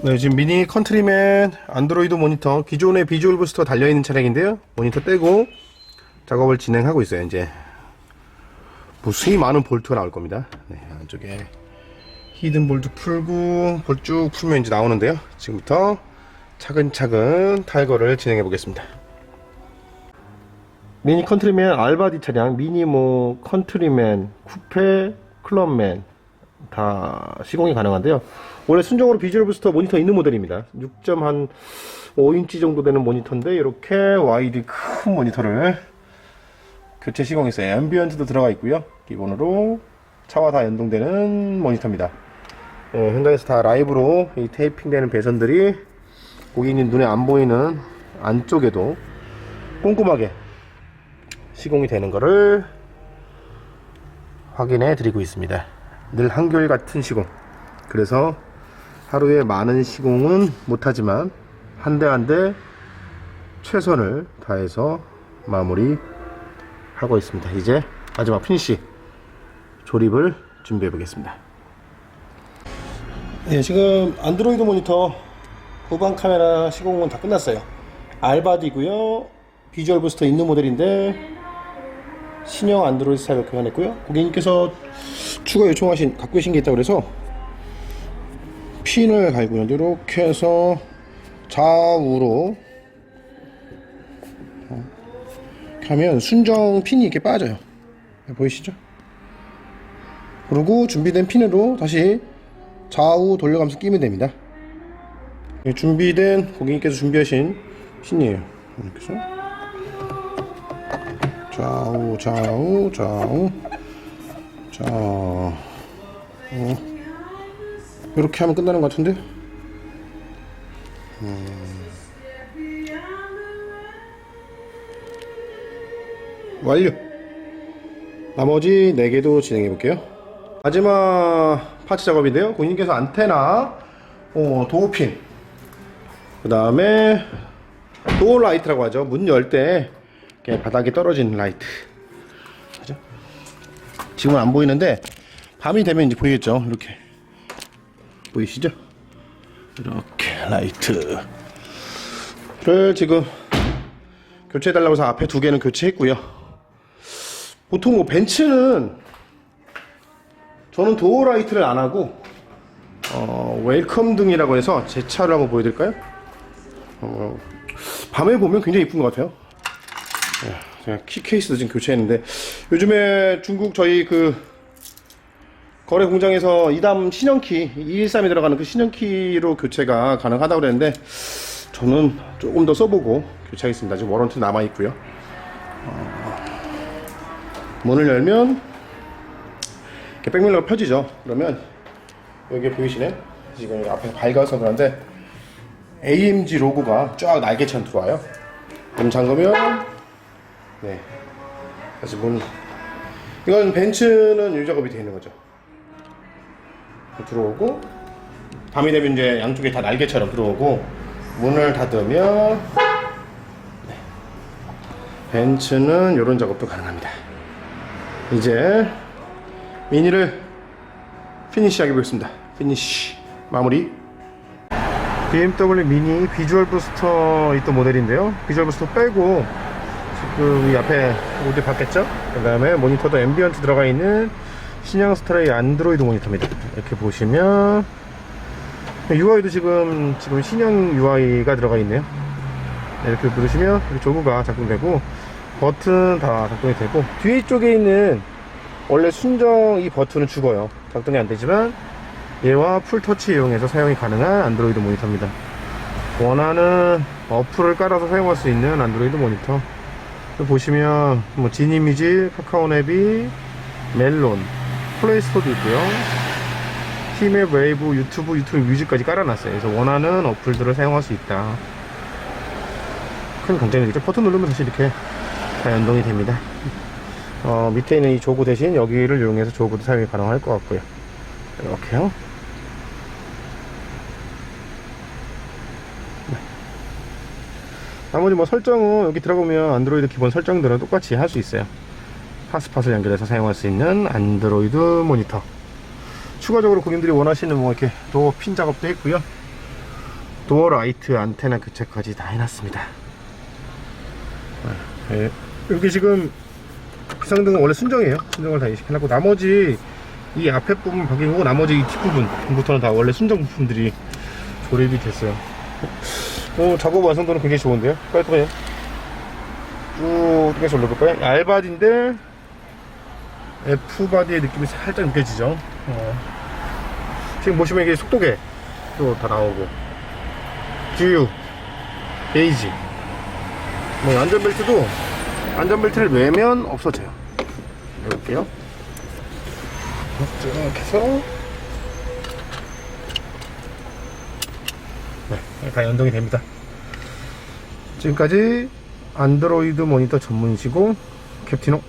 네, 지금 미니 컨트리맨 안드로이드 모니터 기존의 비주얼 부스터 달려있는 차량인데요. 모니터 떼고 작업을 진행하고 있어요. 이제 무수히 많은 볼트가 나올 겁니다. 네, 안쪽에 히든 볼트 풀고 볼 쭉 풀면 이제 나오는데요. 지금부터 차근차근 탈거를 진행해 보겠습니다. 미니 컨트리맨 알바디 차량, 미니모 컨트리맨, 쿠페, 클럽맨 다 시공이 가능한데요. 원래 순정으로 비주얼 부스터 모니터 있는 모델입니다. 6점 5인치 정도 되는 모니터인데 이렇게 와이드 큰 모니터를 교체 시공했어요. 앰비언트도 들어가 있고요. 기본으로 차와 다 연동되는 모니터입니다. 예, 현장에서 다 라이브로 이 테이핑되는 배선들이 고객님 눈에 안 보이는 안쪽에도 꼼꼼하게 시공이 되는 것을 확인해 드리고 있습니다. 늘 한결같은 시공. 그래서 하루에 많은 시공은 못하지만 한 대 한 대 최선을 다해서 마무리 하고 있습니다. 이제 마지막 피니시 조립을 준비해 보겠습니다. 네, 지금 안드로이드 모니터 후방 카메라 시공은 다 끝났어요. 알바디고요. 비주얼 부스터 있는 모델인데 신형 안드로이드 스타일로 교환했고요. 고객님께서 추가 요청하신 갖고 계신 게 있다고 그래서 핀을 갈고요. 이렇게 해서 좌우로 하면 순정 핀이 이렇게 빠져요. 네, 보이시죠? 그리고 준비된 핀으로 다시 좌우 돌려가면서 끼면 됩니다. 네, 준비된 고객님께서 준비하신 핀이에요. 이렇게 해서 좌우 좌우 좌우. 자 어, 이렇게 하면 끝나는 것 같은데? 음. 완료. 나머지 4개도 진행해 볼게요. 마지막 파츠 작업인데요. 고객님께서 안테나 어, 도어핀. 그 다음에 도어 라이트라고 하죠. 문 열 때 바닥에 떨어지는 라이트. 그죠? 지금은 안 보이는데 밤이 되면 이제 보이겠죠? 이렇게. 보이시죠? 이렇게 라이트를 지금 교체해 달라고 해서 앞에 두 개는 교체했고요. 보통 뭐 벤츠는 저는 도어 라이트를 안 하고 어, 웰컴 등이라고 해서 제 차를 한번 보여드릴까요? 어, 밤에 보면 굉장히 이쁜 것 같아요 키 케이스도 지금 교체했는데 요즘에 중국 저희 그 거래 공장에서 이담 신형키 213에 들어가는 그 신형키로 교체가 가능하다고 그랬는데 저는 조금 더 써보고 교체하겠습니다. 지금 워런트 남아 있고요. 어, 문을 열면 이렇게 백밀러가 펴지죠. 그러면 여기 보이시네? 지금 앞에 밝아서 그런데 AMG 로고가 쫙 날개처럼 들어와요. 문 잠그면 네. 다시 문. 이건 벤츠는 유 작업이 되는 거죠. 들어오고 밤이 되면 이제 양쪽에 다 날개처럼 들어오고 문을 닫으면 네. 벤츠는 이런 작업도 가능합니다. 이제 미니를 피니시하게 보겠습니다. 피니시 마무리. BMW 미니 비주얼 부스터 있던 모델인데요. 비주얼 부스터 빼고 이 앞에 모두 봤겠죠? 그 다음에 모니터도 앰비언트 들어가 있는 신형 스타일의 안드로이드 모니터입니다. 이렇게 보시면 UI도 지금 지금 신형 UI가 들어가 있네요. 네, 이렇게 누르시면 이렇게 조그가 작동되고 버튼 다 작동이 되고 뒤쪽에 있는 원래 순정 이 버튼은 죽어요. 작동이 안 되지만 얘와 풀터치 이용해서 사용이 가능한 안드로이드 모니터입니다. 원하는 어플을 깔아서 사용할 수 있는 안드로이드 모니터. 보시면 뭐 진이미지, 카카오네비, 멜론, 플레이스토어도 있고요. 티맵, 웨이브, 유튜브, 유튜브 뮤직까지 깔아놨어요. 그래서 원하는 어플들을 사용할 수 있다. 큰 강점이겠죠. 버튼 누르면 사실 이렇게 다 연동이 됩니다. 어, 밑에 있는 이 조그 대신 여기를 이용해서 조그도 사용이 가능할 것 같고요. 이렇게요. 나머지 뭐 설정은 여기 들어가면 안드로이드 기본 설정들은 똑같이 할 수 있어요. 파스팟을 연결해서 사용할 수 있는 안드로이드 모니터. 추가적으로 고객님들이 원하시는 뭐 이렇게 도어 핀 작업도 했고요. 도어 라이트 안테나 교체까지 다 해놨습니다. 네, 여기 지금 비상등은 원래 순정이에요. 순정을 다 해놨고 나머지 이 앞에 부분 바뀌고 나머지 이 뒷부분 부터는 다 원래 순정 부품들이 조립이 됐어요. 어, 작업 완성도는 굉장히 좋은데요? 깔끔해요. 쭉 계속 올려볼까요? 알바디인데 F바디의 느낌이 살짝 느껴지죠? 어. 지금 보시면 이게 속도계도 다 나오고 규유 게이지 뭐 안전벨트도 안전벨트를 매면 없어져요 해볼게요 쭉 해서 다 연동이 됩니다. 지금까지 안드로이드 모니터 전문 시공 캡티노